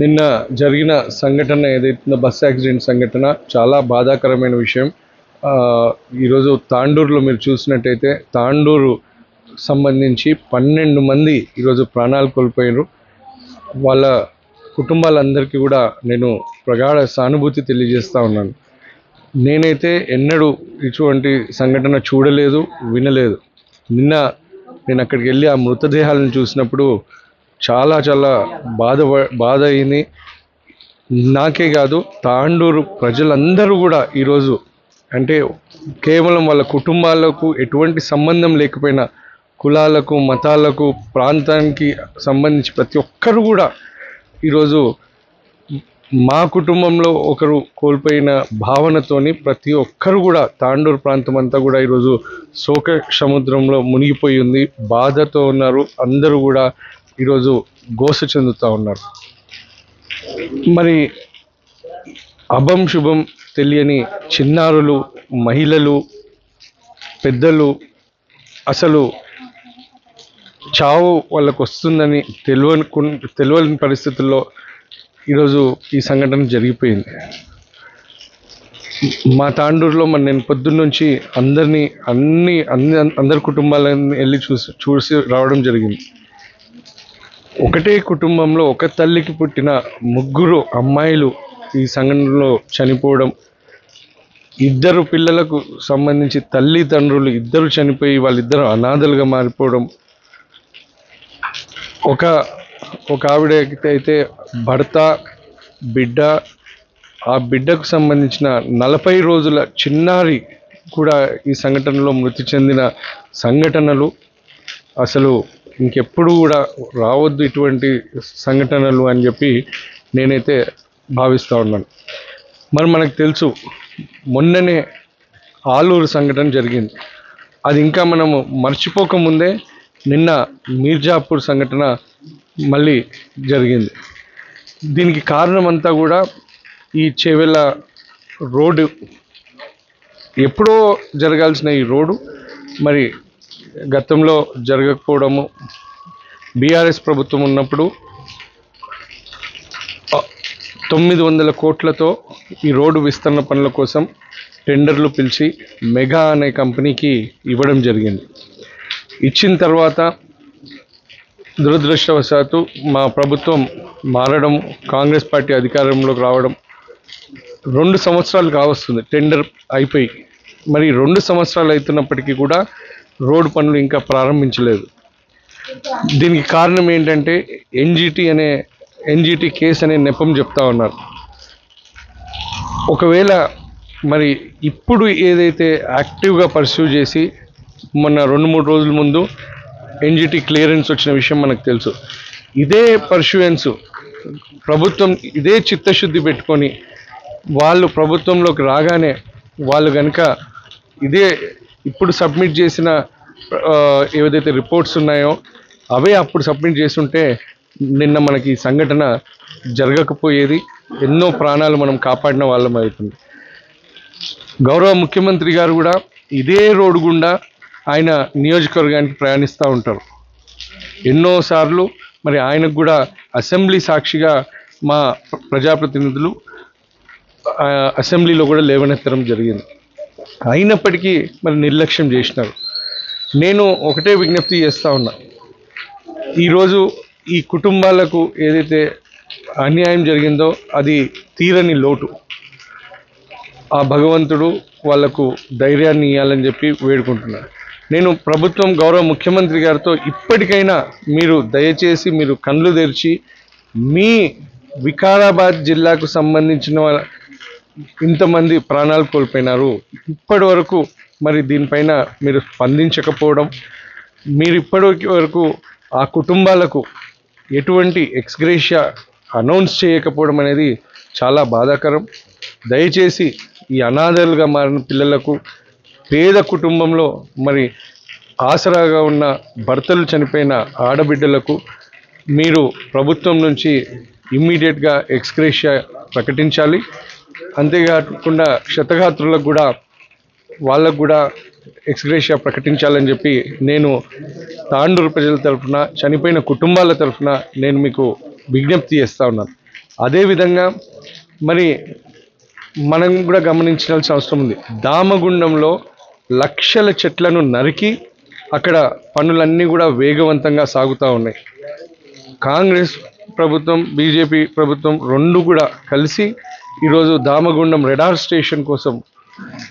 నిన్న జరిగిన సంఘటన ఏదైతుందో బస్ యాక్సిడెంట్ సంఘటన చాలా బాధాకరమైన విషయం. ఈరోజు తాండూరులో మీరు చూసినట్టయితే తాండూరు సంబంధించి పన్నెండు మంది ఈరోజు ప్రాణాలు కోల్పోయారు వాళ్ళ కుటుంబాలందరికీ కూడా నేను ప్రగాఢ సానుభూతి తెలియజేస్తా ఉన్నాను. నేనైతే ఎన్నడూ ఇటువంటి సంఘటన చూడలేదు వినలేదు. నిన్న నేను అక్కడికి వెళ్ళి ఆ మృతదేహాలను చూసినప్పుడు చాలా చాలా బాధ బాధ అయింది. నాకే కాదు తాండూరు ప్రజలందరూ కూడా ఈరోజు అంటే కేవలం వాళ్ళ కుటుంబాలకు ఎటువంటి సంబంధం లేకపోయినా కులాలకు మతాలకు ప్రాంతానికి సంబంధించి ప్రతి ఒక్కరు కూడా ఈరోజు మా కుటుంబంలో ఒకరు కోల్పోయిన భావనతోని ప్రతి ఒక్కరు కూడా తాండూరు ప్రాంతం అంతా కూడా ఈరోజు శోక సముద్రంలో మునిగిపోయి ఉంది బాధతో ఉన్నారు. అందరూ కూడా ఈరోజు గోస చెందుతూ ఉన్నారు. మరి అభం శుభం తెలియని చిన్నారులు మహిళలు పెద్దలు అసలు చావు వాళ్ళకు వస్తుందని తెలియని తెలియని పరిస్థితుల్లో ఈరోజు ఈ సంఘటన జరిగిపోయింది. మా తాండూరులో మరి నేను పొద్దున్నుంచి అందరినీ అన్ని అన్ని అందరి కుటుంబాలను వెళ్ళి చూసి చూసి రావడం జరిగింది. ఒకటే కుటుంబంలో ఒక తల్లికి పుట్టిన ముగ్గురు అమ్మాయిలు ఈ సంఘటనలో చనిపోవడం ఇద్దరు పిల్లలకు సంబంధించి తల్లిదండ్రులు ఇద్దరు చనిపోయి వాళ్ళిద్దరు అనాథలుగా మారిపోవడం. ఒక ఒక ఆవిడ అయితే భర్త బిడ్డ ఆ బిడ్డకు సంబంధించిన నలభై రోజుల చిన్నారి కూడా ఈ సంఘటనలో మృతి చెందిన సంఘటనలు. అసలు ఇంకెప్పుడు కూడా రావద్దు ఇటువంటి సంఘటనలు అని చెప్పి నేనైతే భావిస్తూ ఉన్నాను. మరి మనకు తెలుసు మొన్ననే ఆలూరు సంఘటన జరిగింది. అది ఇంకా మనము మర్చిపోకముందే నిన్న మీర్జాపూర్ సంఘటన మళ్ళీ జరిగింది. దీనికి కారణం అంతా కూడా ఈ చెవెల రోడ్డు ఎప్పుడో జరగాల్సిన ఈ రోడ్డు మరి గతంలో జరగకపోవడము బీఆర్ఎస్ ప్రభుత్వం ఉన్నప్పుడు తొమ్మిది వందల కోట్లతో ఈ రోడ్డు విస్తరణ పనుల కోసం టెండర్లు పిలిచి మెగా అనే కంపెనీకి ఇవ్వడం జరిగింది. ఇచ్చిన తర్వాత దురదృష్టవశాత్తు మా ప్రభుత్వం మారడం కాంగ్రెస్ పార్టీ అధికారంలోకి రావడం రెండు సంవత్సరాలు కావస్తుంది టెండర్ అయిపోయి. మరి రెండు సంవత్సరాలు అవుతున్నప్పటికీ కూడా రోడ్డు పనులు ఇంకా ప్రారంభించలేదు. దీనికి కారణం ఏంటంటే ఎన్జిటి అనే ఎన్జిటి కేసు అనే నెపం చెప్తా ఉన్నారు. ఒకవేళ మరి ఇప్పుడు ఏదైతే యాక్టివ్గా పర్సూ చేసి మొన్న రెండు మూడు రోజుల ముందు ఎన్జిటి క్లియరెన్స్ వచ్చిన విషయం మనకు తెలుసు. ఇదే పర్ష్యూయన్స్ ప్రభుత్వం ఇదే చిత్తశుద్ధి పెట్టుకొని వాళ్ళు ప్రభుత్వంలోకి రాగానే వాళ్ళు కనుక ఇదే ఇప్పుడు సబ్మిట్ చేసిన ఏదైతే ఏవైతే రిపోర్ట్స్ ఉన్నాయో అవే అప్పుడు సబ్మిట్ చేస్తుంటే నిన్న మనకి ఈ సంఘటన జరగకపోయేది ఎన్నో ప్రాణాలు మనం కాపాడిన వాళ్ళం అవుతుంది. గౌరవ ముఖ్యమంత్రి గారు కూడా ఇదే రోడ్డు గుండా ఆయన నియోజకవర్గానికి ప్రయాణిస్తూ ఉంటారు. ఎన్నోసార్లు మరి ఆయనకు కూడా అసెంబ్లీ సాక్షిగా మా ప్రజాప్రతినిధులు అసెంబ్లీలో కూడా లేవనెత్తడం జరిగింది. అయినప్పటికీ మరి నిర్లక్ష్యం చేసినారు. నేను ఒకటే విజ్ఞప్తి చేస్తూ ఉన్నా. ఈరోజు ఈ కుటుంబాలకు ఏదైతే అన్యాయం జరిగిందో అది తీరని లోటు. ఆ భగవంతుడు వాళ్ళకు ధైర్యాన్ని ఇవ్వాలని చెప్పి వేడుకుంటున్నాను నేను ప్రభుత్వం గౌరవ ముఖ్యమంత్రి గారితో ఇప్పటికైనా మీరు దయచేసి మీరు కళ్ళు తెరిచి మీ వికారాబాద్ జిల్లాకు సంబంధించిన వాళ్ళ- ఇంతమంది ప్రాణాలు కోల్పోయినారు. ఇప్పటి వరకు మరి దీనిపైన మీరు స్పందించకపోవడం మీరు ఇప్పటి వరకు ఆ కుటుంబాలకు ఎటువంటి ఎక్స్గ్రేషియా అనౌన్స్ చేయకపోవడం అనేది చాలా బాధాకరం. దయచేసి ఈ అనాథలుగా మారిన పిల్లలకు పేద కుటుంబంలో మరి ఆసరాగా ఉన్న భర్తలు చనిపోయిన ఆడబిడ్డలకు మీరు ప్రభుత్వం నుంచి ఇమ్మీడియట్గా ఎక్స్గ్రేషియా ప్రకటించాలి. అంతేకాకుండా క్షతగాత్రులకు కూడా వాళ్ళకు కూడా ఎక్స్గ్రేషియా ప్రకటించాలని చెప్పి నేను తాండూరు ప్రజల తరఫున చనిపోయిన కుటుంబాల తరఫున నేను మీకు విజ్ఞప్తి చేస్తూ ఉన్నాను. అదేవిధంగా మరి మనం కూడా గమనించాల్సిన అవసరం ఉంది. దామగుండంలో లక్షల చెట్లను నరికి అక్కడ పనులన్నీ కూడా వేగవంతంగా సాగుతూ ఉన్నాయి. కాంగ్రెస్ ప్రభుత్వం బీజేపీ ప్రభుత్వం రెండు కూడా కలిసి ఈరోజు దామగుండం రెడార్ స్టేషన్ కోసం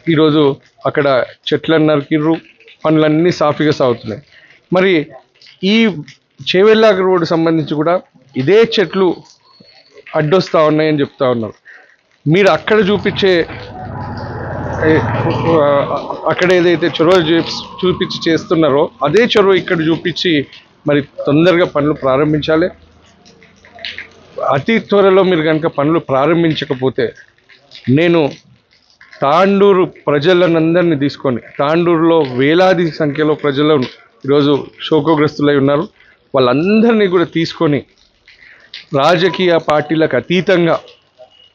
ఈరోజు అక్కడ చెట్లను నరికిర్రు పనులన్నీ సాఫీగా సాగుతున్నాయి. మరి ఈ చేవెళ్ళ రోడ్డు సంబంధించి కూడా ఇదే చెట్లు అడ్డొస్తూ ఉన్నాయని చెప్తా ఉన్నారు. మీరు అక్కడ చూపించే అక్కడ ఏదైతే చొరవ చూపి- చూపించి చేస్తున్నారో అదే చొరవ ఇక్కడ చూపించి మరి తొందరగా పనులు ప్రారంభించాలి. అతి త్వరలో మీరు కనుక పనులు ప్రారంభించకపోతే నేను తాండూరు ప్రజలనందరినీ తీసుకొని తాండూరులో వేలాది సంఖ్యలో ప్రజలు ఈరోజు శోకగ్రస్తులై ఉన్నారు. వాళ్ళందరినీ కూడా తీసుకొని రాజకీయ పార్టీలకు అతీతంగా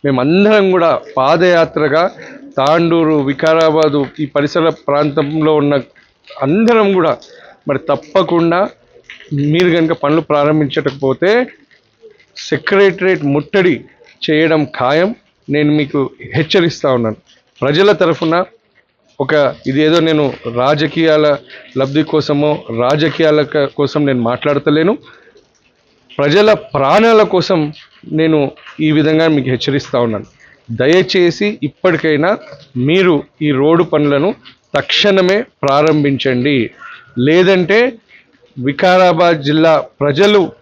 మేమందరం కూడా పాదయాత్రగా తాండూరు వికారాబాదు ఈ పరిసర ప్రాంతంలో ఉన్న అందరం కూడా మరి తప్పకుండా మీరు కనుక పనులు ప్రారంభించకపోతే సెక్రటరేట్ ముట్టడి చేయడం ఖాయం. నేను మీకు హెచ్చరిస్తూ ఉన్నాను. ప్రజల తరఫున ఒక ఇదేదో నేను రాజకీయాల లబ్ధి కోసమో రాజకీయాల కోసం నేను మాట్లాడతలేను. ప్రజల ప్రాణాల కోసం నేను ఈ విధంగా మీకు హెచ్చరిస్తూ ఉన్నాను. దయచేసి ఇప్పటికైనా మీరు ఈ రోడ్డు పనులను తక్షణమే ప్రారంభించండి. లేదంటే వికారాబాద్ జిల్లా ప్రజలు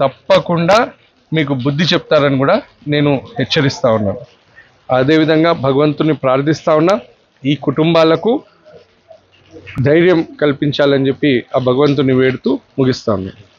తప్పకుండా మీకు బుద్ధి చెప్తారని కూడా నేను హెచ్చరిస్తా ఉన్నాను అదేవిధంగా భగవంతుని ప్రార్థిస్తా ఉన్నా. ఈ కుటుంబాలకు ధైర్యం కల్పించాలని చెప్పి ఆ భగవంతుని వేడుతూ ముగిస్తాను